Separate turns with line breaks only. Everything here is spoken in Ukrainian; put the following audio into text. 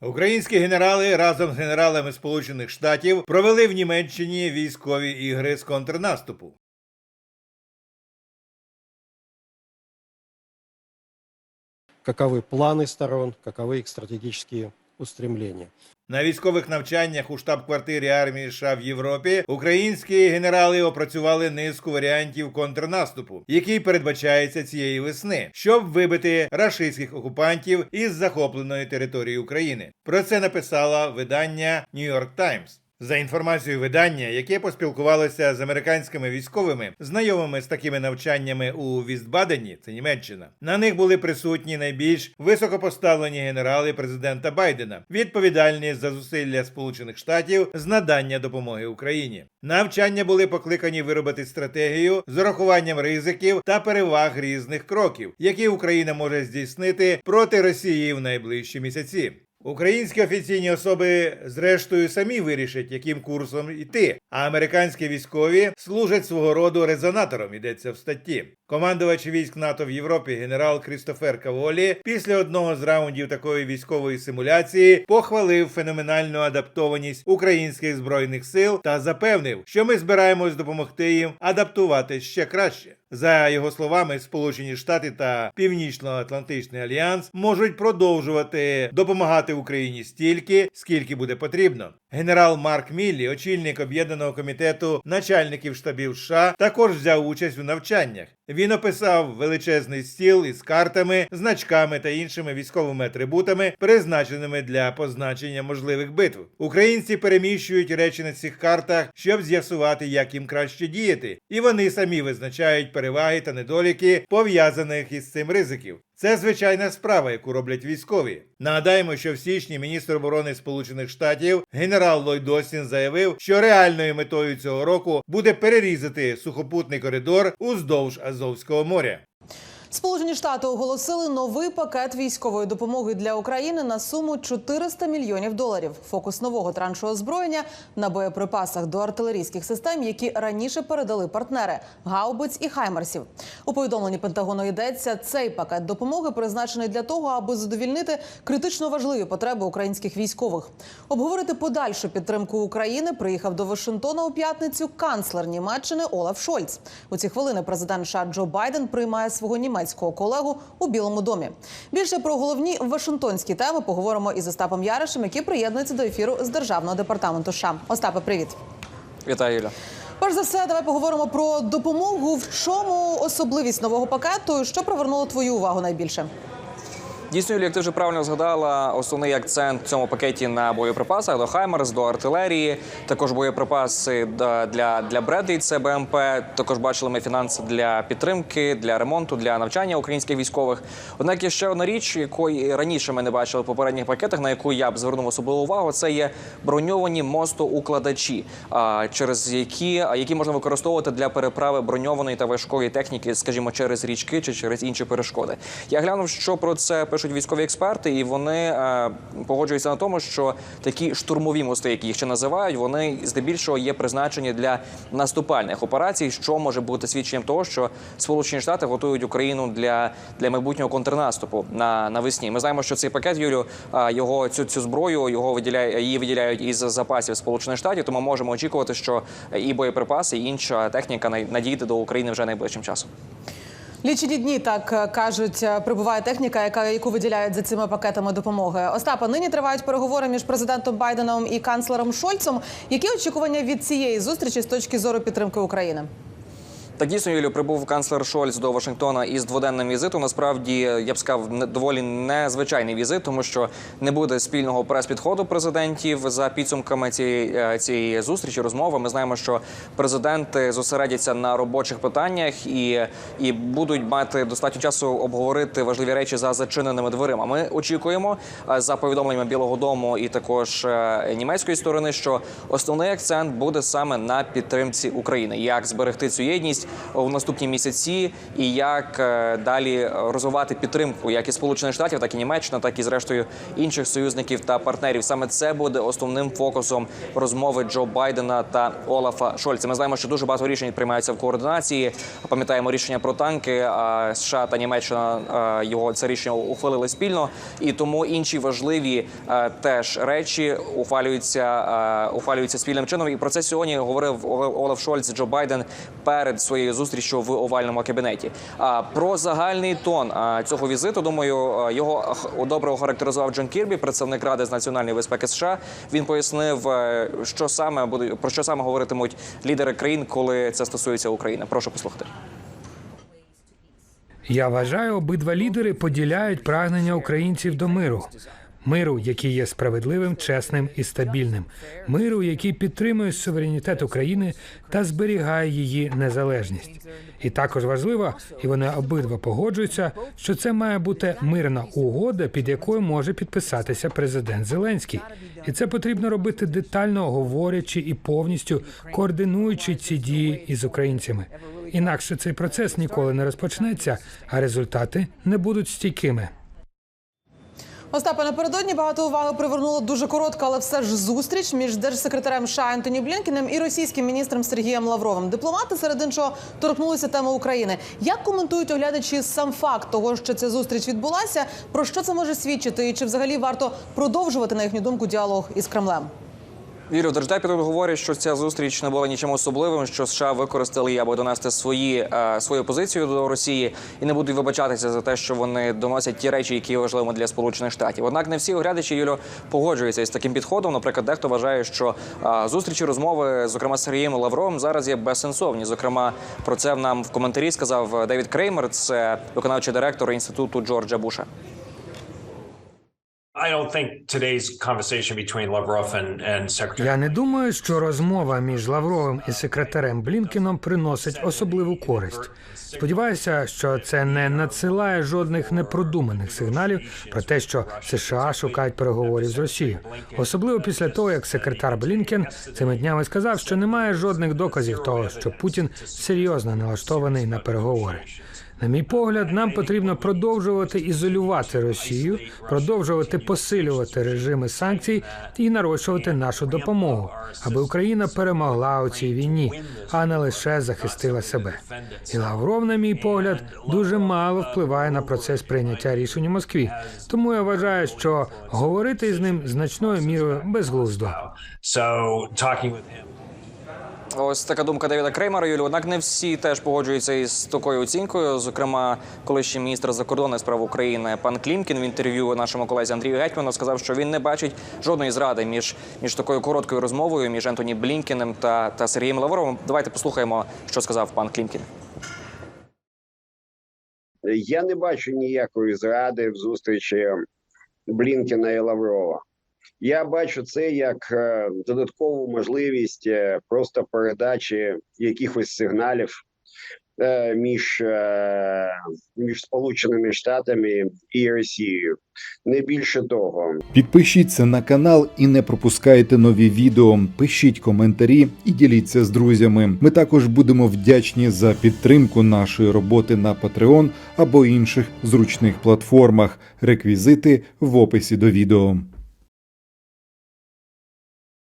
Українські генерали разом з генералами Сполучених Штатів провели в Німеччині військові ігри з контрнаступу.
каковы планы сторон, каковы их стратегические устремления.
На військових навчаннях у штаб-квартирі армії США в Європі українські генерали опрацювали низку варіантів контрнаступу, який передбачається цієї весни, щоб вибити рашистських окупантів із захопленої території України. Про це написала видання New York Times. За інформацією видання, яке поспілкувалося з американськими військовими, знайомими з такими навчаннями у Вістбадені, це Німеччина, на них були присутні найбільш високопоставлені генерали президента Байдена, відповідальні за зусилля Сполучених Штатів з надання допомоги Україні. Навчання були покликані виробити стратегію з урахуванням ризиків та переваг різних кроків, які Україна може здійснити проти Росії в найближчі місяці. Українські офіційні особи, зрештою, самі вирішать, яким курсом йти, а американські військові служать свого роду резонатором. Йдеться в статті. Командувач військ НАТО в Європі генерал Крістофер Каволі після одного з раундів такої військової симуляції похвалив феноменальну адаптованість українських збройних сил та запевнив, що ми збираємось допомогти їм адаптувати ще краще. За його словами, Сполучені Штати та Північно-Атлантичний альянс можуть продовжувати допомагати Україні стільки, скільки буде потрібно. Генерал Марк Міллі, очільник об'єднаного комітету начальників штабів США, також взяв участь у навчаннях. Він описав величезний стіл із картами, значками та іншими військовими атрибутами, призначеними для позначення можливих битв. Українці переміщують речі на цих картах, щоб з'ясувати, як їм краще діяти, і вони самі визначають переваги та недоліки, пов'язаних із цим ризиків. Це звичайна справа, яку роблять військові. Нагадаємо, що в січні міністр оборони Сполучених Штатів генерал Ллойд Остін заявив, що реальною метою цього року буде перерізати сухопутний коридор уздовж Азовського моря.
Сполучені Штати оголосили новий пакет військової допомоги для України на суму 400 мільйонів доларів. Фокус нового траншу озброєння на боєприпасах до артилерійських систем, які раніше передали партнери гаубиць і хаймерсів. У повідомленні Пентагону йдеться, цей пакет допомоги призначений для того, аби задовільнити критично важливі потреби українських військових. Обговорити подальшу підтримку України приїхав до Вашингтона у п'ятницю канцлер Німеччини Олаф Шольц. У ці хвилини президент США Джо Байден приймає свого німецького колегу у Білому домі. Більше про головні вашингтонські теми поговоримо із Остапом Яришем, який приєднується до ефіру з державного департаменту США. Остапе, привіт.
Вітаю, Юля.
Перш за все, давай поговоримо про допомогу. В чому особливість нового пакету? Що привернуло твою увагу найбільше?
Дійсно, Юлія, як ти вже правильно згадала, основний акцент в цьому пакеті на боєприпасах до Хаймерс, до артилерії, також боєприпаси для, для Бредлі, це БМП. Також бачили ми фінанси для підтримки, для ремонту, для навчання українських військових. Однак є ще одна річ, якої раніше ми не бачили в попередніх пакетах, на яку я б звернув особливу увагу. Це є броньовані мостоукладачі, через які, які можна використовувати для переправи броньованої та важкої техніки, скажімо, через річки чи через інші перешкоди. Я глянув, що про це пишуть військові експерти, і вони е, погоджуються на тому, що такі штурмові мости, які їх ще називають, вони здебільшого є призначені для наступальних операцій, що може бути свідченням того, що Сполучені Штати готують Україну для, для майбутнього контрнаступу на навесні. Ми знаємо, що цей пакет Юлю його цю цю зброю його виділяє її виділяють із запасів Сполучених Штатів. Тому можемо очікувати, що і боєприпаси, і інша техніка надійде до України вже найближчим часом.
Лічені дні так е, кажуть, е, прибуває техніка, яка яку виділяють за цими пакетами допомоги. Остапа, нині тривають переговори між президентом Байденом і канцлером Шольцом. Які очікування від цієї зустрічі з точки зору підтримки України?
Так дійсно, Юлію, прибув канцлер Шольц до Вашингтона із дводенним візитом. Насправді, я б сказав, доволі незвичайний візит, тому що не буде спільного прес-підходу президентів за підсумками цієї, е, цієї зустрічі, розмови. Ми знаємо, що президенти зосередяться на робочих питаннях і, і будуть мати достатньо часу обговорити важливі речі за зачиненими дверима. Ми очікуємо е, за повідомленнями Білого Дому і також е, німецької сторони, що основний акцент буде саме на підтримці України. Як зберегти цю єдність, у наступні місяці, і як е, далі розвивати підтримку як і Сполучених Штатів, так і Німеччина, так і зрештою інших союзників та партнерів. Саме це буде основним фокусом розмови Джо Байдена та Олафа Шольца. Ми знаємо, що дуже багато рішень приймаються в координації. Пам'ятаємо рішення про танки. а США та Німеччина його це рішення ухвалили спільно, і тому інші важливі е, теж речі ухвалюються, е, ухвалюються спільним чином. І про це сьогодні говорив Олаф Шольц Джо Байден перед своєю зустрічю в овальному кабінеті. Про загальний тон цього візиту, думаю, його добре охарактеризував Джон Кірбі, представник ради з національної безпеки США. Він пояснив, е, що саме буде про що саме говоритимуть лідери країн, коли це стосується України. Прошу послухати.
Я вважаю, обидва лідери поділяють прагнення українців до миру. Миру, який є справедливим, чесним і стабільним, миру, який підтримує суверенітет України та зберігає її незалежність. І також важливо, і вони обидва погоджуються, що це має бути мирна угода, під якою може підписатися президент Зеленський. І це потрібно робити детально говорячи і повністю координуючи ці дії із українцями. Інакше цей процес ніколи не розпочнеться, а результати не будуть стійкими.
Остапе, напередодні багато уваги привернула дуже коротка, але все ж зустріч між держсекретарем США Антоні Блінкіним і російським міністром Сергієм Лавровим. Дипломати серед іншого торкнулися теми України. Як коментують оглядачі сам факт того, що ця зустріч відбулася? Про що це може свідчити? І чи взагалі варто продовжувати на їхню думку діалог із Кремлем?
Вірю, Держдепі тут говорять, що ця зустріч не була нічим особливим, що США використали аби донести свої е, свою позицію до Росії і не будуть вибачатися за те, що вони доносять ті речі, які є важливими для Сполучених Штатів. Однак не всі оглядачі Юльо погоджуються із таким підходом. Наприклад, дехто вважає, що е, зустрічі розмови, зокрема з Сергієм Лавровим, зараз є безсенсовні. Зокрема, про це нам в коментарі сказав Девід Креймер, це виконавчий директор інституту Джорджа Буша.
Я не думаю, що розмова між Лавровим і секретарем Блінкіном приносить особливу користь. Сподіваюся, що це не надсилає жодних непродуманих сигналів про те, що США шукають переговорів з Росією, особливо після того, як секретар Блінкен цими днями сказав, що немає жодних доказів того, що Путін серйозно налаштований на переговори. На мій погляд, нам потрібно продовжувати ізолювати Росію, продовжувати посилювати режими санкцій і нарощувати нашу допомогу, аби Україна перемогла у цій війні, а не лише захистила себе. І Лавров, на мій погляд, дуже мало впливає на процес прийняття рішень у Москві. Тому я вважаю, що говорити з ним значною мірою безглуздо.
Ось така думка Девіда Креймера, Юлі. Однак не всі теж погоджуються із такою оцінкою. Зокрема, колишній міністр закордонних справ України пан Клімкін в інтерв'ю нашому колезі Андрію Гетьману сказав, що він не бачить жодної зради між, між такою короткою розмовою між Ентоні Блінкіним та, та Сергієм Лавровим. Давайте послухаємо, що сказав пан Клімкін.
Я не бачу ніякої зради в зустрічі Блінкіна і Лаврова. Я бачу це як е, додаткову можливість е, просто передачі якихось сигналів е, між, між Сполученими Штатами і Росією. Не більше того.
Підпишіться на канал і не пропускайте нові відео. Пишіть коментарі і діліться з друзями. Ми також будемо вдячні за підтримку нашої роботи на Patreon або інших зручних платформах. Реквізити в описі до відео.